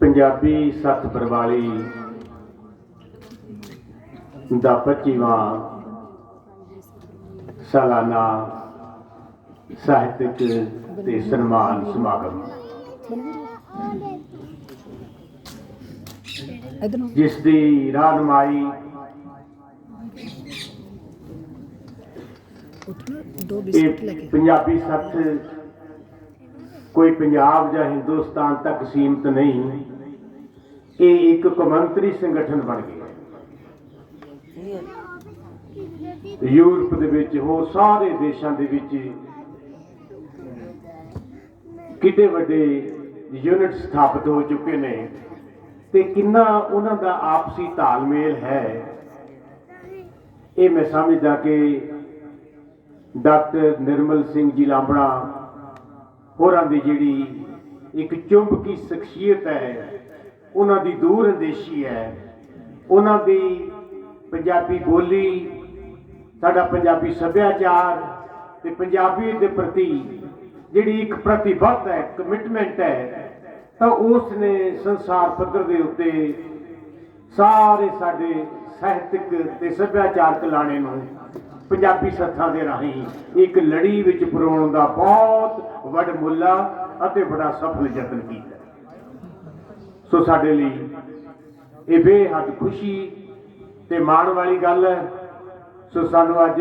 ਪੰਜਾਬੀ ਸੱਤ ਬਰਵਾਲੀ ਦਾ 25ਵਾਂ ਸਾਲਾਨਾ ਸਾਹਿਤਕ ਤੇ ਸਨਮਾਨ ਸਮਾਗਮ। ਜਿਸ ਦੀ ਰਾਹਨਮਾਈ ਦੋ ਬਿਸਕੁਟ ਲੈ ਕੇ। ਪੰਜਾਬੀ ਸੱਤ ਕੋਈ ਪੰਜਾਬ ਜਾਂ ਹਿੰਦੁਸਤਾਨ ਤੱਕ ਸੀਮਤ ਨਹੀਂ। ਇਹ ਇੱਕ ਕੌਮਾਂਤਰੀ ਸੰਗਠਨ ਬਣ ਗਿਆ। ਯੂਰਪ ਦੇ ਵਿੱਚ ਹੋ ਸਾਰੇ ਦੇਸ਼ਾਂ ਦੇ ਵਿੱਚ ਕਿਤੇ ਵੱਡੇ ਯੂਨਿਟ ਸਥਾਪਿਤ ਹੋ ਚੁੱਕੇ ਨੇ ਤੇ ਕਿੰਨਾ ਉਹਨਾਂ ਦਾ ਆਪਸੀ ਤਾਲਮੇਲ ਹੈ ਇਹ ਮੈਂ ਸਮਝਦਾ ਕਿ ਡਾਕਟਰ ਨਿਰਮਲ ਸਿੰਘ ਜੀ ਲਾਂਬੜਾ ਹੋਰਾਂ ਦੀ ਜਿਹੜੀ ਇੱਕ ਚੁੰਬਕੀ ਸ਼ਖਸੀਅਤ ਹੈ, ਉਹਨਾਂ ਦੀ ਦੂਰ ਅੰਦੇਸ਼ੀ ਹੈ, ਉਹਨਾਂ ਦੀ ਪੰਜਾਬੀ ਬੋਲੀ, ਸਾਡਾ ਪੰਜਾਬੀ ਸੱਭਿਆਚਾਰ ਤੇ ਪੰਜਾਬੀ ਦੇ ਪ੍ਰਤੀ ਜਿਹੜੀ ਇੱਕ ਪ੍ਰਤੀਬੱਧ ਹੈ ਕਮਿਟਮੈਂਟ ਹੈ, ਤਾਂ ਉਸ ਨੇ ਸੰਸਾਰ ਪੱਧਰ ਦੇ ਉੱਤੇ ਸਾਰੇ ਸਾਡੇ ਸਾਹਿਤਿਕ ਤੇ ਸੱਭਿਆਚਾਰਕ ਲਾਣੇ ਨੂੰ ਪੰਜਾਬੀ ਸੱਥਾਂ ਦੇ ਰਾਹੀਂ ਇੱਕ ਲੜੀ ਵਿੱਚ ਪਰੋਣ ਦਾ ਬਹੁਤ ਵੱਡਮੁੱਲਾ ਅਤੇ ਬੜਾ ਸਫਲ ਯਤਨ ਕੀਤਾ। ਸੋ ਸਾਡੇ ਲਈ ਇਹ ਬੇਹੱਦ ਖੁਸ਼ੀ ਤੇ ਮਾਣ ਵਾਲੀ ਗੱਲ ਹੈ। ਸੋ ਸਾਨੂੰ ਅੱਜ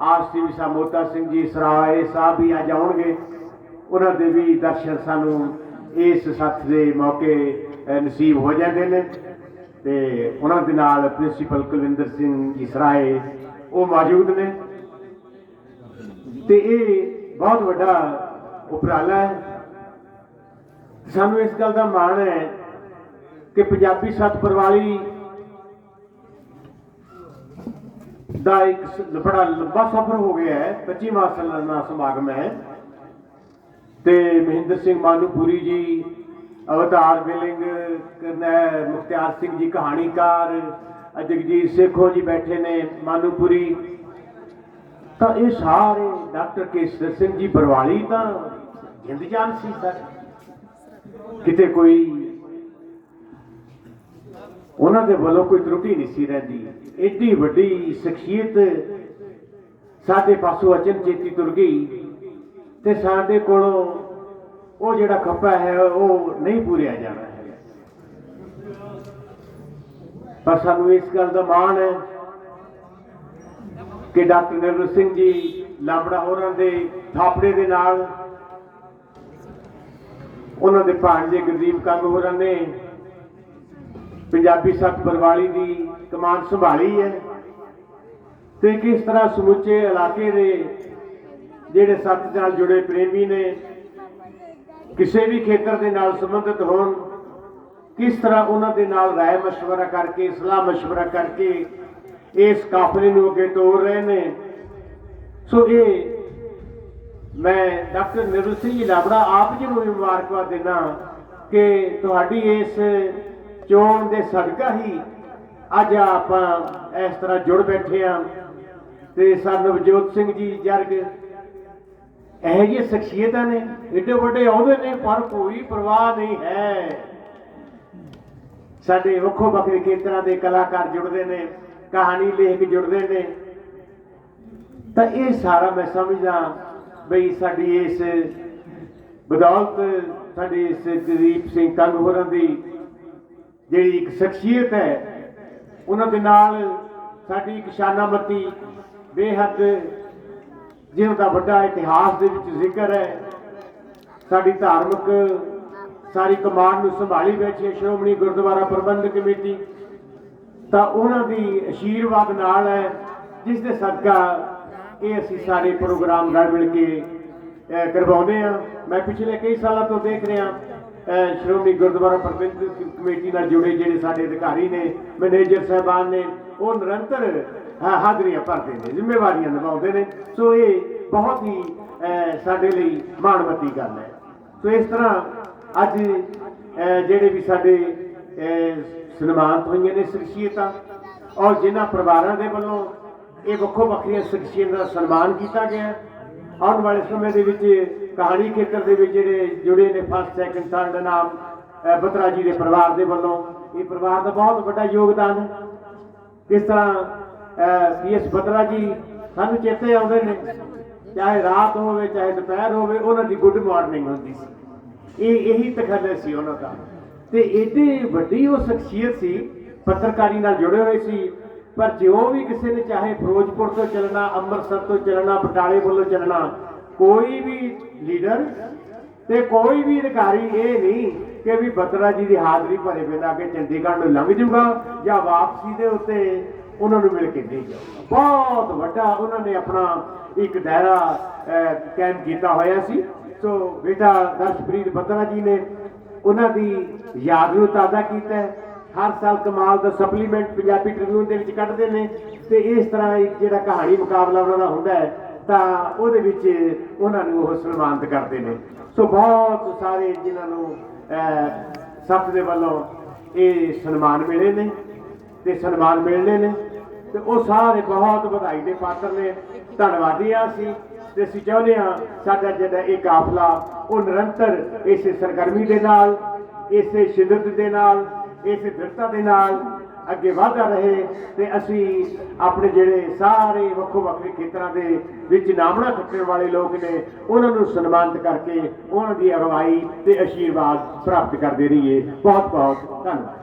ਆਸਤੀ ਵਿਸਾ ਮੋਤਾ ਸਿੰਘ ਜੀ ਸਰਾਏ ਸਾਹਿਬ ਵੀ ਅੱਜ ਆਉਣਗੇ। ਉਹਨਾਂ ਦੇ ਵੀ ਦਰਸ਼ਨ ਸਾਨੂੰ ਇਸ ਸੱਥ ਦੇ ਮੌਕੇ ਨਸੀਬ ਹੋ ਜਾਂਦੇ ਨੇ। ਤੇ ਉਹਨਾਂ ਦੇ ਨਾਲ ਪ੍ਰਿੰਸੀਪਲ ਕੁਲਵਿੰਦਰ ਸਿੰਘ ਜੀ ਸਰਾਏ ਉਹ ਮੌਜੂਦ ਨੇ। ਤੇ ਇਹ ਬਹੁਤ ਵੱਡਾ ਉਪਰਾਲਾ ਹੈ। ਸਾਨੂੰ ਇਸ ਗੱਲ ਦਾ ਮਾਣ ਹੈ ਕਿ ਪੰਜਾਬੀ ਸੱਤ ਪਰਵਾਲੀ ਦਾ ਇੱਕ ਬੜਾ ਲੰਬਾ ਸਫ਼ਰ ਹੋ ਗਿਆ ਹੈ। 25ਵਾਂ ਸਾਲਾਨਾ ਸਮਾਗਮ ਹੈ। ਤੇ ਮਹਿੰਦਰ ਸਿੰਘ ਮਾਨੂਪੁਰੀ ਜੀ, ਅਵਤਾਰ ਬਿਲਿੰਗ, ਕਰਨੈ ਮੁਖਤਿਆਰ ਸਿੰਘ ਜੀ ਕਹਾਣੀਕਾਰ ਜਗਜੀਤ ਸੇਖੋ ਜੀ ਬੈਠੇ ਨੇ, ਮਾਨੂਪੁਰੀ। ਤਾਂ ਇਹ ਸਾਰੇ ਡਾਕਟਰ ਕੇਸਰ ਸਿੰਘ ਜੀ ਬਰਵਾਲੀ ਤਾਂ ਜਿੰਦ ਜਾਨ ਸੀ ਸਰ। ਕਿਤੇ ਕੋਈ ਉਹਨਾਂ ਦੇ ਵੱਲੋਂ ਕੋਈ ਤਰੁੱਟੀ ਨਹੀਂ ਸੀ ਰਹਿੰਦੀ। ਏਡੀ ਵੱਡੀ ਸ਼ਖਸੀਅਤ ਸਾਡੇ ਪਾਸੋਂ ਅਚਨਚੇਤੀ ਤੁਰ ਗਈ ਤੇ ਸਾਡੇ ਕੋਲੋਂ ਉਹ ਜਿਹੜਾ ਖੱਪਾ ਹੈ ਉਹ ਨਹੀਂ ਪੂਰਿਆ ਜਾਣਾ ਹੈ ਪਰ ਸਾਨੂੰ ਇਸ ਗੱਲ ਦਾ ਮਾਣ ਹੈ ਕਿ ਡਾਕਟਰ ਨਿਰਮਲ ਸਿੰਘ ਜੀ ਲਾਬੜਾ ਹੋਰਾਂ ਦੇ ਥਾਪੜੇ ਦੇ ਨਾਲ ਉਹਨਾਂ ਦੇ ਭਾਣਜੇ ਗੁਰਦੀਪ ਕੰਗ ਹੋਰਾਂ ਨੇ ਪੰਜਾਬੀ ਸੱਤ ਬਰਵਾਲੀ ਦੀ ਕਮਾਨ ਸੰਭਾਲੀ ਹੈ ਤੇ ਕਿਸ ਤਰ੍ਹਾਂ ਸਮੁੱਚੇ ਇਲਾਕੇ ਦੇ ਜਿਹੜੇ ਸੱਤ ਨਾਲ ਜੁੜੇ ਪ੍ਰੇਮੀ ਨੇ, ਕਿਸੇ ਵੀ ਖੇਤਰ ਦੇ ਨਾਲ ਸੰਬੰਧਿਤ ਹੋਣ ਕਿਸ ਤਰ੍ਹਾਂ ਉਹਨਾਂ ਦੇ ਨਾਲ ਰਾਏ مشورہ ਕਰਕੇ ਸਲਾਹ مشورہ ਕਰਕੇ ਇਸ ਕਾਫਲੇ ਨੂੰ ਅੱਗੇ ਤੋਰ ਰਹੇ ਨੇ ਸੋ ਇਹ ਮੈਂ ਡਾਕਟਰ ਨਿਰਮਲ ਸਿੰਘ ਜੀ ਲਾਬੜਾ ਆਪ ਜੀ ਨੂੰ ਵੀ ਮੁਬਾਰਕਬਾਦ ਦੇਣਾ ਕਿ ਤੁਹਾਡੀ ਇਸ ਚੋਣ ਦੇ ਸਦਕਾ ਹੀ ਅੱਜ ਆਪਾਂ ਇਸ ਤਰ੍ਹਾਂ ਜੁੜ ਬੈਠੇ ਆ ਤੇ ਸਰ ਨਵਜੋਤ ਸਿੰਘ ਜੀ ਜਰਗ ਇਹ ਜਿਹੀ ਸ਼ਖਸੀਅਤਾਂ ਨੇ ਏਡੇ ਵੱਡੇ ਆਉਂਦੇ ਨੇ ਪਰ ਕੋਈ ਪਰਵਾਹ ਨਹੀਂ ਹੈ ਸਾਡੇ ਵੱਖੋ ਵੱਖਰੇ ਖੇਤਰਾਂ ਦੇ ਕਲਾਕਾਰ ਜੁੜਦੇ ਨੇ, ਕਹਾਣੀ ਲੇਖ ਜੁੜਦੇ ਨੇ। ਤਾਂ ਇਹ ਸਾਰਾ ਮੈਂ ਸਮਝਦਾ ਬਈ ਸਾਡੀ ਇਸ ਬਦੌਲਤ, ਸਾਡੇ ਇਸ ਗਰੀਬ ਸਿੰਘ ਕੰਗ ਹੋਰਾਂ ਦੀ ਜਿਹੜੀ ਇੱਕ ਸ਼ਖਸੀਅਤ ਹੈ, ਉਹਨਾਂ ਦੇ ਨਾਲ ਸਾਡੀ ਇੱਕ ਸ਼ਾਨਾਮਤੀ ਬੇਹੱਦ ਜਿਹਨਾਂ ਦਾ ਵੱਡਾ ਇਤਿਹਾਸ ਦੇ ਵਿੱਚ ਜ਼ਿਕਰ ਹੈ। ਸਾਡੀ ਧਾਰਮਿਕ ਸਾਰੀ ਕਮਾਂਡ ਨੂੰ ਸੰਭਾਲੀ ਬੈਠੀ ਹੈ ਸ਼੍ਰੋਮਣੀ ਗੁਰਦੁਆਰਾ ਪ੍ਰਬੰਧਕ ਕਮੇਟੀ, ਤਾਂ ਉਹਨਾਂ ਦੀ ਅਸ਼ੀਰਵਾਦ ਨਾਲ ਹੈ, ਜਿਸ ਦੇ ਸਦਕਾ ਇਹ ਅਸੀਂ ਸਾਰੇ ਪ੍ਰੋਗਰਾਮ ਰਲ ਮਿਲ ਕੇ ਕਰਵਾਉਂਦੇ ਆ ਮੈਂ ਪਿਛਲੇ ਕਈ ਸਾਲਾਂ ਤੋਂ ਦੇਖ ਰਿਹਾ ਸ਼੍ਰੋਮਣੀ ਗੁਰਦੁਆਰਾ ਪ੍ਰਬੰਧਕ ਕਮੇਟੀ ਨਾਲ ਜੁੜੇ ਜਿਹੜੇ ਸਾਡੇ ਅਧਿਕਾਰੀ ਨੇ, ਮੈਨੇਜਰ ਸਾਹਿਬਾਨ ਨੇ, ਉਹ ਨਿਰੰਤਰ ਹਾਜ਼ਰੀਆਂ ਭਰਦੇ ਨੇ, ਜ਼ਿੰਮੇਵਾਰੀਆਂ ਨਿਭਾਉਂਦੇ ਨੇ। ਸੋ ਇਹ ਬਹੁਤ ਹੀ ਸਾਡੇ ਲਈ ਮਾਣਮੱਤੀ ਗੱਲ ਹੈ। ਸੋ ਇਸ ਤਰ੍ਹਾਂ ਅੱਜ ਜਿਹੜੇ ਵੀ ਸਾਡੇ ਸਨਮਾਨਤ ਹੋਈਆਂ ਨੇ ਸ਼ਖਸੀਅਤਾਂ, ਔਰ ਜਿਨ੍ਹਾਂ ਪਰਿਵਾਰਾਂ ਦੇ ਵੱਲੋਂ ਇਹ ਵੱਖੋ ਵੱਖਰੀਆਂ ਸ਼ਖਸੀਅਤਾਂ ਦਾ ਸਨਮਾਨ ਕੀਤਾ ਗਿਆ ਆਉਣ ਵਾਲੇ ਸਮੇਂ ਦੇ ਵਿੱਚ ਕਹਾਣੀ ਖੇਤਰ ਦੇ ਵਿੱਚ ਜਿਹੜੇ ਜੁੜੇ ਨੇ ਫਸਟ ਸੈਕੰਡ ਥਰਡ ਨਾਮ ਅਹ ਬਤਰਾ ਜੀ ਦੇ ਪਰਿਵਾਰ ਦੇ ਵੱਲੋਂ, ਇਹ ਪਰਿਵਾਰ ਦਾ ਬਹੁਤ ਵੱਡਾ ਯੋਗਦਾਨ ਹੈ। ਕਿਸ ਤਰ੍ਹਾਂ ਪੀਐਸ ਬਤਰਾ ਜੀ ਸਾਨੂੰ ਚੇਤੇ ਆਉਂਦੇ ਨੇ, ਚਾਹੇ ਰਾਤ ਹੋਵੇ, ਚਾਹੇ ਦੁਪਹਿਰ ਹੋਵੇ, ਉਹਨਾਂ ਦੀ ਗੁੱਡ ਮਾਰਨਿੰਗ ਹੁੰਦੀ ਸੀ। ਇਹ ਇਹੀ ਤਖੱਲਸ ਸੀ ਉਹਨਾਂ ਦਾ। ਤੇ ਏਡੀ ਵੱਡੀ ਉਹ ਸ਼ਖਸੀਅਤ ਸੀ ਪੱਤਰਕਾਰੀ ਨਾਲ ਜੁੜੇ ਹੋਏ ਸੀ। ਪਰ ਜਿਉਂ ਵੀ ਕਿਸੇ ਨੇ ਚਾਹੇ ਫਿਰੋਜ਼ਪੁਰ ਤੋਂ ਚੱਲਣਾ ਅੰਮ੍ਰਿਤਸਰ ਤੋਂ ਚੱਲਣਾ ਬਟਾਲੇ ਵੱਲੋਂ ਚੱਲਣਾ ਕੋਈ ਵੀ ਲੀਡਰ ਤੇ ਕੋਈ ਵੀ ਅਧਿਕਾਰੀ ਇਹ ਨਹੀਂ ਕਿ ਵੀ ਬਤਰਾ ਜੀ ਦੀ ਹਾਜ਼ਰੀ ਭਰੇ ਬਿਨਾਂ ਕਿ ਚੰਡੀਗੜ੍ਹ ਨੂੰ ਲੰਘ ਜਾਊਗਾ ਜਾਂ ਵਾਪਸੀ ਦੇ ਉੱਤੇ ਉਹਨਾਂ ਨੂੰ ਮਿਲ ਕੇ ਨਹੀਂ ਜਾਊਗਾ। ਬਹੁਤ ਵੱਡਾ ਉਹਨਾਂ ਨੇ ਆਪਣਾ ਇੱਕ ਦਾਇਰਾ ਅਹ, ਕਾਇਮ ਕੀਤਾ ਹੋਇਆ ਸੀ। ਸੋ ਬੇਟਾ ਦਰਸ਼ਪ੍ਰੀਤ ਬੱਦਰਾ ਜੀ ਨੇ ਉਹਨਾਂ ਦੀ ਯਾਦ ਨੂੰ ਤਾਜ਼ਾ ਕੀਤਾ ਹਰ ਸਾਲ ਕਮਾਲ ਦਾ ਸਪਲੀਮੈਂਟ ਪੰਜਾਬੀ ਟ੍ਰਿਬਿਊਨ ਦੇ ਵਿੱਚ ਕੱਢਦੇ ਨੇ ਤੇ ਇਸ ਤਰ੍ਹਾਂ ਇੱਕ ਜਿਹੜਾ ਕਹਾਣੀ ਮੁਕਾਬਲਾ ਉਹਨਾਂ ਦਾ ਹੁੰਦਾ ਹੈ ਤਾਂ ਉਹਦੇ ਵਿੱਚ ਉਹਨਾਂ ਨੂੰ ਉਹ ਸਨਮਾਨਿਤ ਕਰਦੇ ਨੇ। ਸੋ ਬਹੁਤ ਸਾਰੇ ਜਿਨ੍ਹਾਂ ਨੂੰ ਅਹ, ਸੱਤ ਦੇ ਵੱਲੋਂ ਇਹ ਸਨਮਾਨ ਮਿਲੇ ਨੇ ਤੇ ਸਨਮਾਨ ਮਿਲਣੇ ਨੇ ਤੇ ਉਹ ਸਾਰੇ ਬਹੁਤ ਵਧਾਈ ਦੇ ਪਾਤਰ ਨੇ। ਧੰਨਵਾਦੀ ਆ ਅਸੀਂ। ਤੇ ਅਸੀਂ ਚਾਹੁੰਦੇ ਹਾਂ ਸਾਡਾ ਜਿਹੜਾ ਇਹ ਕਾਫਲਾ, ਉਹ ਨਿਰੰਤਰ ਇਸੇ ਸਰਗਰਮੀ ਦੇ ਨਾਲ, ਇਸੇ ਸ਼ਿੱਦਤ ਦੇ ਨਾਲ, ਇਸੇ ਦ੍ਰਿੜਤਾ ਦੇ ਨਾਲ ਅੱਗੇ ਵਧਦਾ ਰਹੇ ਤੇ ਅਸੀਂ ਆਪਣੇ ਜਿਹੜੇ ਸਾਰੇ ਵੱਖੋ ਵੱਖਰੇ ਖੇਤਰਾਂ ਦੇ ਵਿੱਚ ਨਾਮਣਾ ਖੱਟਣ ਵਾਲੇ ਲੋਕ ਨੇ, ਉਹਨਾਂ ਨੂੰ ਸਨਮਾਨਿਤ ਕਰਕੇ ਉਹਨਾਂ ਦੀ ਅਗਵਾਈ ਤੇ ਆਸ਼ੀਰਵਾਦ ਪ੍ਰਾਪਤ ਕਰਦੇ ਰਹੀਏ। ਬਹੁਤ ਬਹੁਤ ਧੰਨਵਾਦ।